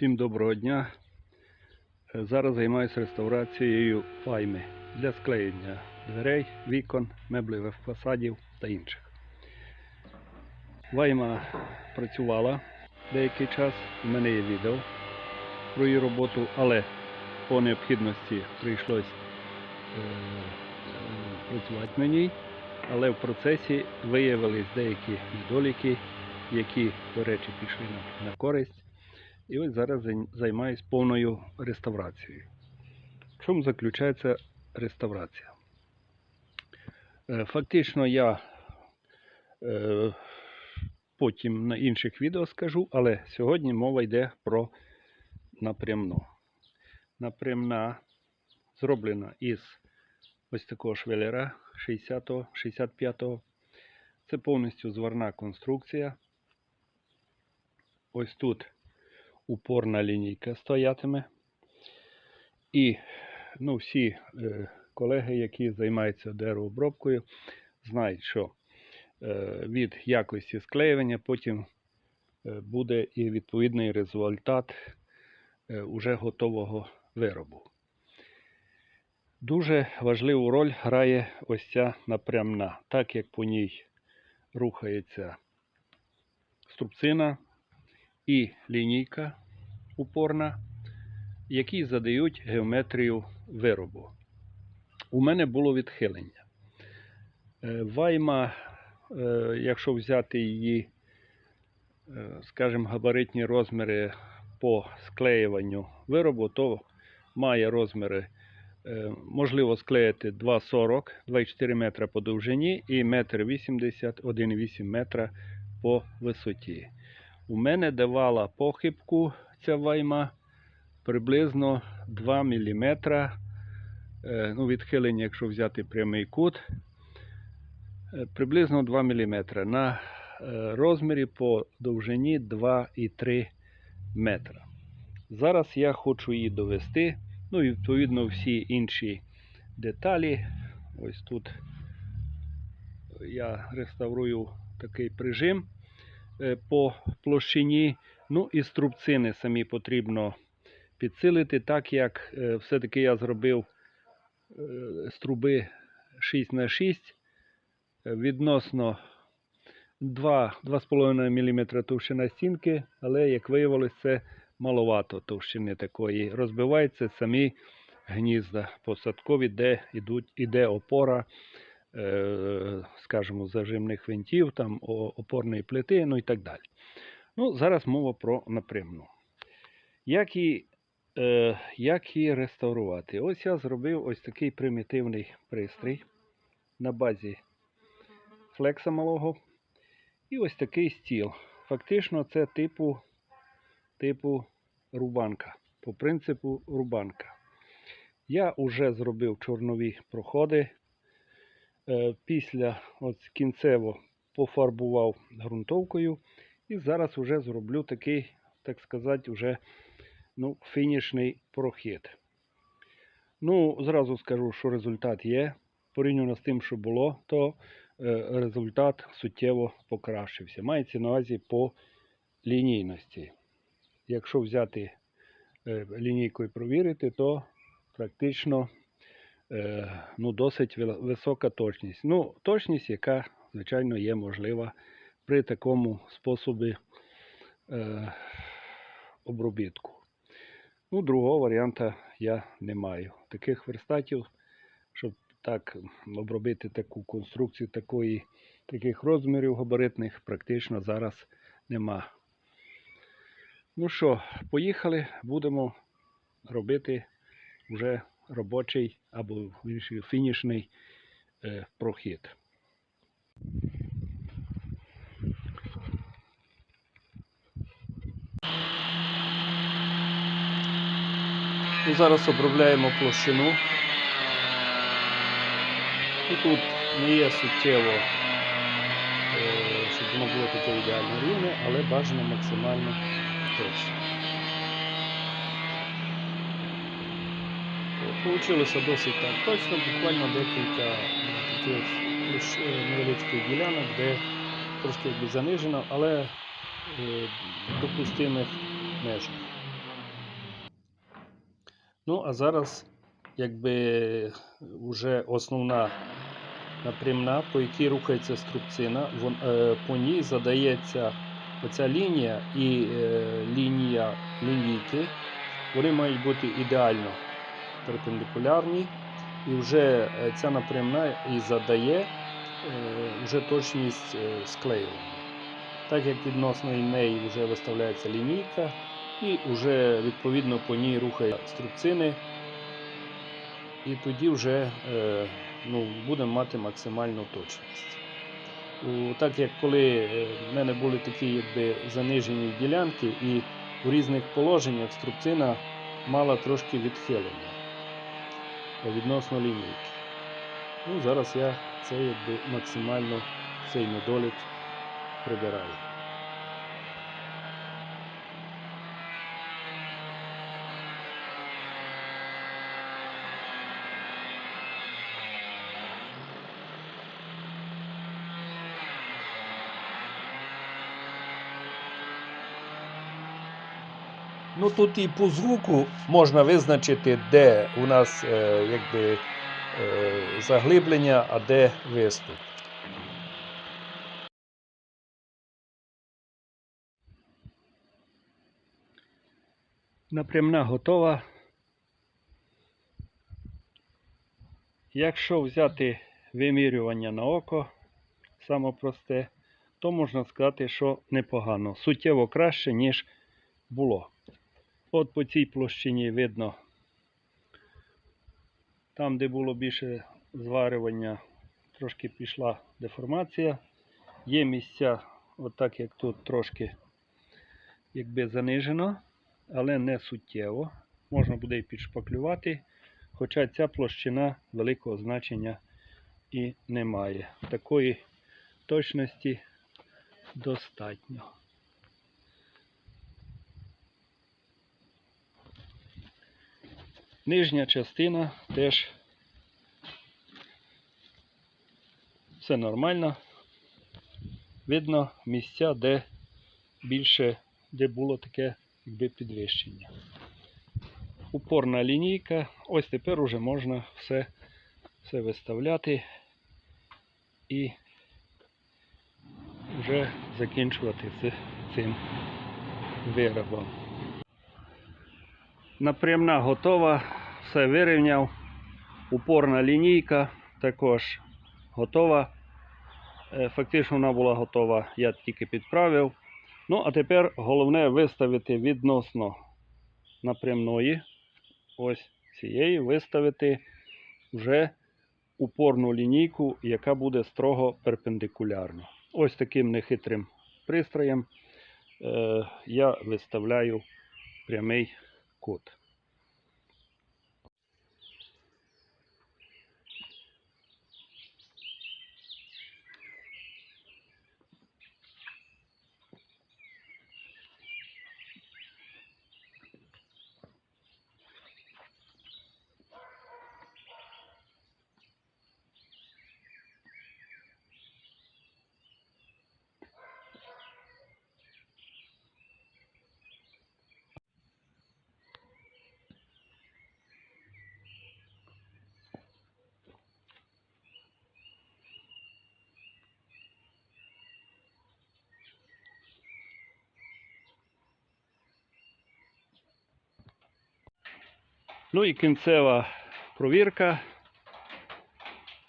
Всім доброго дня. Е, Зараз займаюся реставрацією файми для склеєння дверей, вікон, меблевих фасадів та інших. Вайма працювала деякий час, у мене є відео про її роботу, але по необхідності прийшлось е, е, працювати на ній. Але в процесі виявились деякі недоліки, які, до речі, пішли на, на користь. І ось зараз зай- займаюсь повною реставрацією. В чому заключається реставрація? Е, Фактично я е, потім на інших відео скажу, але сьогодні мова йде про напрямну. Напрямна зроблена із ось такого швелера 60-го, 65-го. Це повністю зварна конструкція. Ось тут упорна лінійка стоятиме. І ну, всі е, колеги, які займаються деревообробкою, знають, що е, від якості склеювання потім е, буде і відповідний результат е, уже готового виробу. Дуже важливу роль грає ось ця напрямна, так як по ній рухається струбцина і лінійка упорна, які задають геометрію виробу. У мене було відхилення. Е, Вайма, е, якщо взяти її, е, скажімо, габаритні розміри по склеюванню виробу, то має розміри, можливо склеїти 2,40, 2,4 метра по довжині і 1,80 1,8 метра по висоті. У мене давала похибку ця вайма приблизно 2 мм. Ну, відхилення, якщо взяти прямий кут, е, приблизно 2 мм. На е, розмірі по довжині 2,3 метра. Зараз я хочу її довести. Ну і відповідно всі інші деталі. Ось тут я реставрую такий прижим е, по площині. Ну і струбцини самі потрібно підсилити, так як е, все-таки я зробив е, струби 6х6 е, відносно 2, 2,5 мм товщина стінки, але, як виявилось, це маловато товщини такої. Розбиваються самі гнізда посадкові, де ідуть, іде опора, е, скажімо, зажимних винтів, там опорної плити, ну і так далі. Ну, зараз мова про напрямну. Як її, е, як її реставрувати? Ось я зробив ось такий примітивний пристрій на базі флекса малого. І ось такий стіл. Фактично, це типу, типу рубанка. По принципу рубанка. Я вже зробив чорнові проходи. Е, Після от кінцево пофарбував ґрунтовкою. І зараз вже зроблю такий, так сказати, вже ну, фінішний прохід. Ну, зразу скажу, що результат є. Порівняно з тим, що було, то е, результат суттєво покращився. Мається на увазі по лінійності. Якщо взяти е, лінійку і провірити, то практично ну, досить висока точність. Ну, точність, яка, звичайно, є можлива при такому способі е, обробітку. Ну, другого варіанта я не маю. Таких верстатів, щоб так обробити таку конструкцію такої, таких розмірів габаритних, практично зараз нема. Ну що, поїхали, будемо робити вже робочий або вірніше, фінішний е, прохід. Ну, зараз обробляємо площину. І тут не є суттєво, е, щоб воно було таке ідеально рівне, але бажано максимально точно. Получилося досить так точно, буквально декілька е, таких е, невеличких ділянок, де трошки занижено, але е, допустимих межах. Ну, а зараз, якби вже основна напрямна, по якій рухається струбцина, вон, по ній задається оця лінія і лінія лінійки. Вони мають бути ідеально перпендикулярні. І вже е, ця напрямна і задає е, вже точність е, склеювання. Так як відносно неї вже виставляється лінійка, і вже відповідно по ній рухає струбцини, і тоді вже ну, будемо мати максимальну точність. Так як коли в мене були такі якби, занижені ділянки, і у різних положеннях струбцина мала трошки відхилення відносно лінійки. Ну, зараз я це якби максимально цей недолік прибираю. Ну тут і по звуку можна визначити, де у нас е, якби, е, заглиблення, а де виступ. Напрямна готова. Якщо взяти вимірювання на око, саме просте, то можна сказати, що непогано. Суттєво краще, ніж було. От по цій площині видно, там, де було більше зварювання, трошки пішла деформація. Є місця, отак як тут трошки якби занижено, але не суттєво. Можна буде і підшпаклювати, хоча ця площина великого значення і не має. Такої точності достатньо. Нижня частина теж все нормально. Видно місця, де більше, де було таке якби підвищення. Упорна лінійка. Ось тепер уже можна все, все виставляти і вже закінчувати з цим виробом. Напрямна готова, все вирівняв. Упорна лінійка також готова. Е, Фактично вона була готова, я тільки підправив. Ну, а тепер головне виставити відносно напрямної, ось цієї, виставити вже упорну лінійку, яка буде строго перпендикулярна. Ось таким нехитрим пристроєм е, я виставляю прямий кут. Ну і кінцева провірка.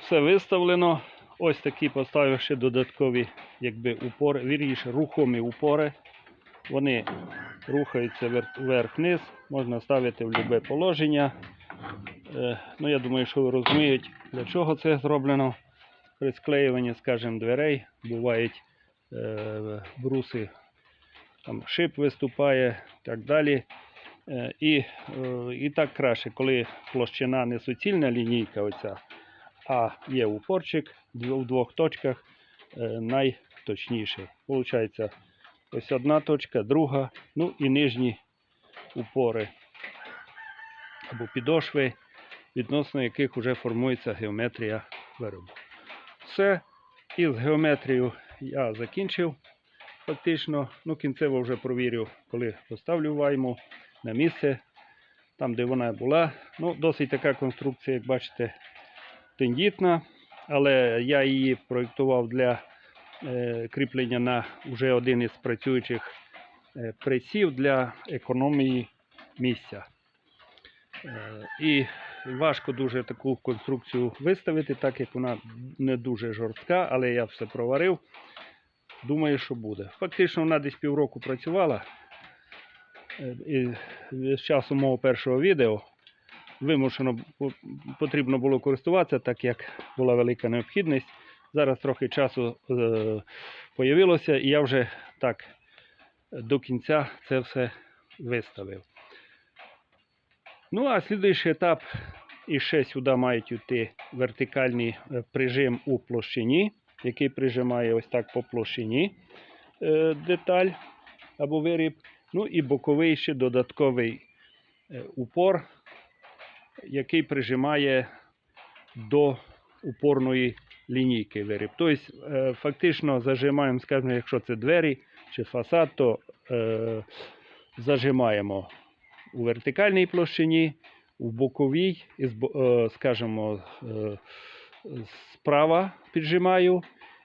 Все виставлено. Ось такі поставив ще додаткові якби, упори, вірніше, рухомі упори. Вони рухаються вверх-вниз, можна ставити в будь-яке положення. Е, ну, я думаю, що ви розумієте, для чого це зроблено. При склеюванні, скажімо, дверей бувають е, бруси, там шип виступає і так далі. Е, І, е, і так краще, коли площина не суцільна лінійка, оця, а є упорчик в двох точках е, найточніший. Получається ось одна точка, друга, ну і нижні упори або підошви, відносно яких вже формується геометрія виробу. Все. Із геометрією я закінчив. Фактично, ну, кінцево вже провірю, коли поставлю вайму на місце. там, де вона була. Ну, досить така конструкція, як бачите, тендітна, але я її проєктував для е, кріплення на вже один із працюючих е, пресів для економії місця. Е, І важко дуже таку конструкцію виставити, так як вона не дуже жорстка, але я все проварив. Думаю, що буде. Фактично вона десь півроку працювала. Е, з часу мого першого відео вимушено потрібно було користуватися, так як була велика необхідність. Зараз трохи часу е, появилося, і я вже так до кінця це все виставив. Ну, а слідуючий етап, і ще сюди мають йти вертикальний е, прижим у площині, який прижимає ось так по площині е, деталь або виріб. Ну і боковий ще додатковий е, упор, який прижимає до упорної лінійки виріб. Тобто, е, фактично зажимаємо, скажімо, якщо це двері чи фасад, то е, зажимаємо у вертикальній площині, у боковій, е, скажімо, справа піджимаю,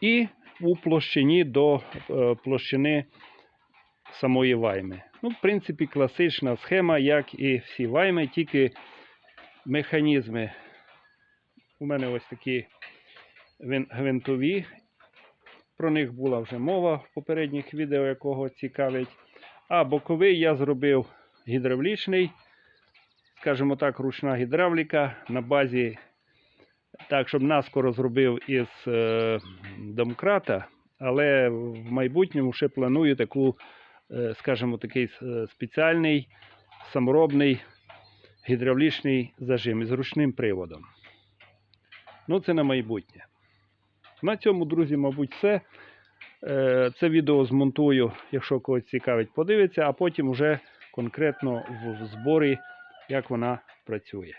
і у площині до площини самої вайми. Ну, в принципі, класична схема, як і всі вайми, тільки механізми. У мене ось такі гвинтові. Про них була вже мова в попередніх відео, якого цікавить. А боковий я зробив гідравлічний, скажімо так, ручна гідравліка на базі, так, щоб наскоро зробив із е, домкрата, але в майбутньому ще планую таку, скажімо, такий е, спеціальний саморобний гідравлічний зажим із ручним приводом. Ну, це на майбутнє. На цьому, друзі, мабуть, все. Е, Це відео змонтую, якщо когось цікавить, подивиться, а потім вже конкретно в зборі, як вона працює.